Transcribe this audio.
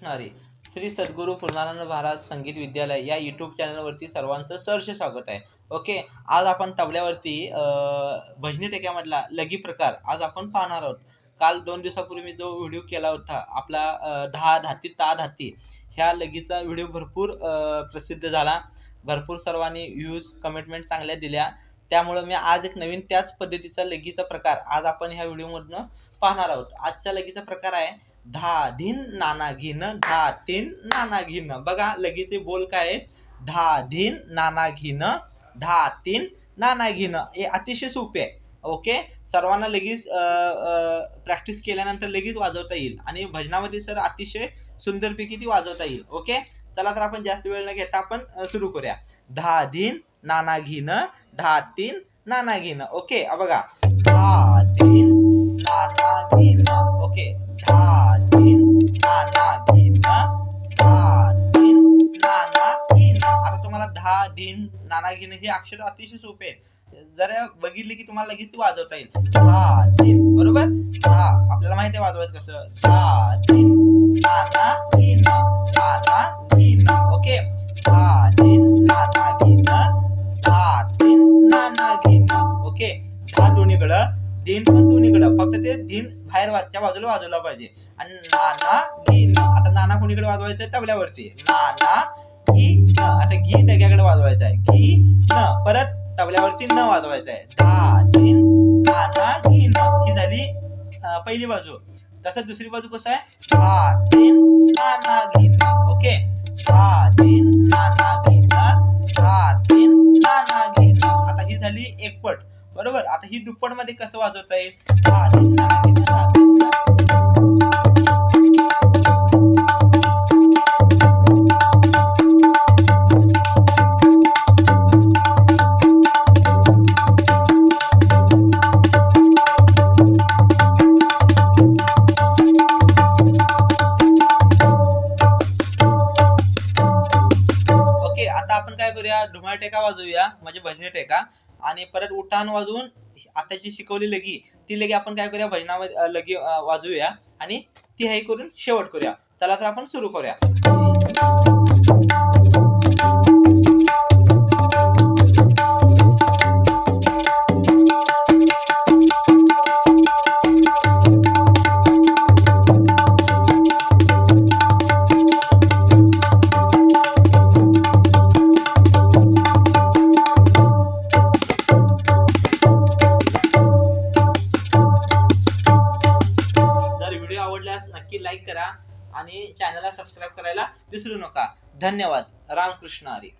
असणारे श्री सद्गुरू पूर्णानंद महाराज संगीत विद्यालय या यूट्यूब चॅनलवरती सर्वांचं सहर्ष स्वागत आहे. ओके आज आपण तबल्यावरती भजनी टेक्यामधला लगी प्रकार आज आपण पाहणार आहोत. काल दोन दिवसापूर्वी मी जो व्हिडिओ केला होता आपला दहा धाती ता धाती ह्या लगीचा व्हिडिओ भरपूर प्रसिद्ध झाला. भरपूर सर्वांनी व्ह्यूज कमेंटमेंट चांगल्या दिल्या. त्यामुळं मी आज एक नवीन त्याच पद्धतीचा लगीचा प्रकार आज आपण ह्या व्हिडिओमधनं पाहणार आहोत. आजचा लगीचा प्रकार आहे धा धिन नाना घिन धा तीन नाना घिन बघा लगीचे बोल काय आहेत? धा धिन नाना घिन धा तीन नाना घिन हे अतिशय सोपे आहे. ओके? सर्वांना लगेच प्रॅक्टिस केल्यानंतर लगेच वाजवता येईल. आणि भजनामध्ये सर अतिशय सुंदरपैकी ती वाजवता येईल. ओके? चला तर आपण जास्त वेळ न घेता आपण सुरू करूया. धा धिन नाना घिन धा तीन नाना घिन ओके? बघा. धा धिन नाना घिन ओके? आता तुम्हाला धा नाना घिन हे अक्षर अतिशय सोपे आहेत. जरा बघितले की तुम्हाला लगेच ती वाजवता येईल. धा धिन बरोबर? धा आपल्याला माहिती आहे वाजवायचं कसं? धा धिन नाना घिन नाना घिन ओके? धा धिन नाना घिन धा धिन नाना घिन ओके? धा दोन्हीकडं. दिन पण दोन्हीकडं. फक्त ते दिन बाहेर वाजच्या बाजूला वाजवला पाहिजे. आणि नाना दिन आता नाना कोणीकडे वाजवायचं तबल्यावरती. नाना न. आता घी डग्याकडे वाजवायचं आहे. घी न परत तबल्यावरती न वाजवायचं आहे. धा दिन ना घी न. ही झाली पहिली बाजू. तसं दुसरी बाजू कसं आहे? धा ना ना घी ना. ओके? धा ना ना घी न. धा ना ना घी ना. आता ही झाली एकपट. बरोबर? आता ही दुप्पटमध्ये कसं वाजवता येईल? धा दिन ना आता आपण काय करूया ढुमाळ टेका वाजवूया म्हणजे भजनी टेका. आणि परत उठाण वाजवून आता जी शिकवली लगी ती लगी आपण काय करूया भजनामध्ये लगी वाजवूया. आणि ती हे करून शेवट करूया. चला तर आपण सुरू करूया. लाईक करा आणि चॅनलला सबस्क्राईब करायला विसरू नका. धन्यवाद. रामकृष्ण हरी.